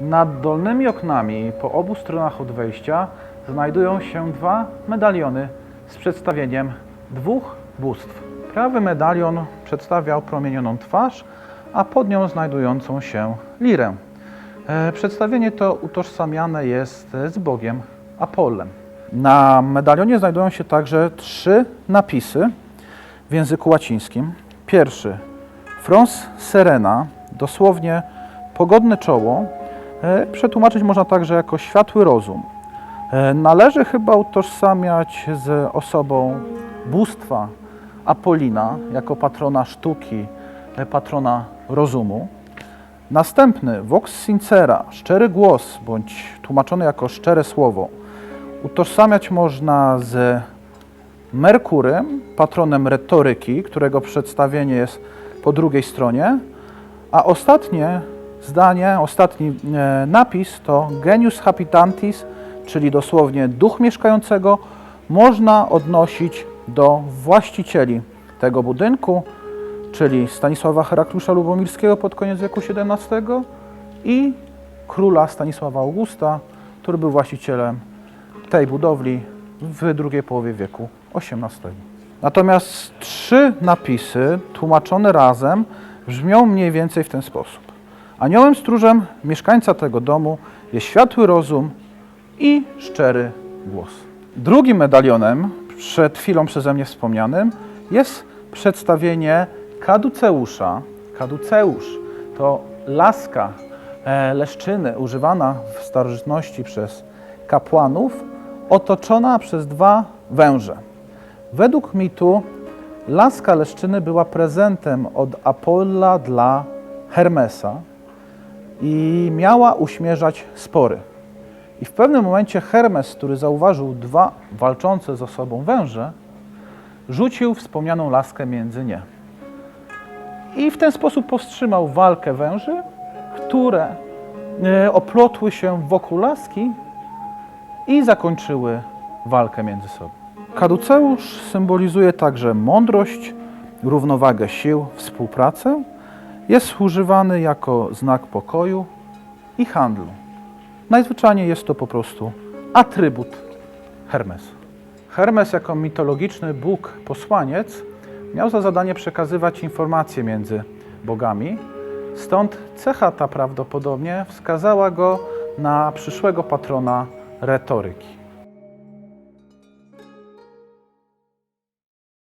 Nad dolnymi oknami po obu stronach od wejścia znajdują się dwa medaliony z przedstawieniem dwóch bóstw. Prawy medalion przedstawiał promienioną twarz, a pod nią znajdującą się lirę. E, Przedstawienie to utożsamiane jest z Bogiem Apollem. Na medalionie znajdują się także trzy napisy w języku łacińskim. Pierwszy Frons Serena, dosłownie pogodne czoło, przetłumaczyć można także jako światły rozum. E, Należy chyba utożsamiać z osobą bóstwa Apolina jako patrona sztuki, e, patrona rozumu. Następny Vox Sincera, szczery głos, bądź tłumaczony jako szczere słowo, utożsamiać można z Merkurem, patronem retoryki, którego przedstawienie jest po drugiej stronie, a ostatnie zdanie, ostatni e, napis to Genius Habitantis, czyli dosłownie duch mieszkającego, można odnosić do właścicieli tego budynku, czyli Stanisława Heraklusza Lubomirskiego pod koniec wieku XVII i króla Stanisława Augusta, który był właścicielem tej budowli w drugiej połowie wieku XVIII. Natomiast trzy napisy tłumaczone razem brzmią mniej więcej w ten sposób. Aniołem stróżem mieszkańca tego domu jest światły rozum i szczery głos. Drugim medalionem, przed chwilą przeze mnie wspomnianym, jest przedstawienie kaduceusza. Kaduceusz to laska e, leszczyny używana w starożytności przez kapłanów, otoczona przez dwa węże. Według mitu laska leszczyny była prezentem od Apolla dla Hermesa i miała uśmierzać spory. I w pewnym momencie Hermes, który zauważył dwa walczące ze sobą węże, rzucił wspomnianą laskę między nie. I w ten sposób powstrzymał walkę węży, które e, oplotły się wokół laski i zakończyły walkę między sobą. Kaduceusz symbolizuje także mądrość, równowagę sił, współpracę. Jest używany jako znak pokoju i handlu. Najzwyczajniej jest to po prostu atrybut Hermesa. Hermes jako mitologiczny bóg posłaniec miał za zadanie przekazywać informacje między bogami, stąd cecha ta prawdopodobnie wskazała go na przyszłego patrona retoryki.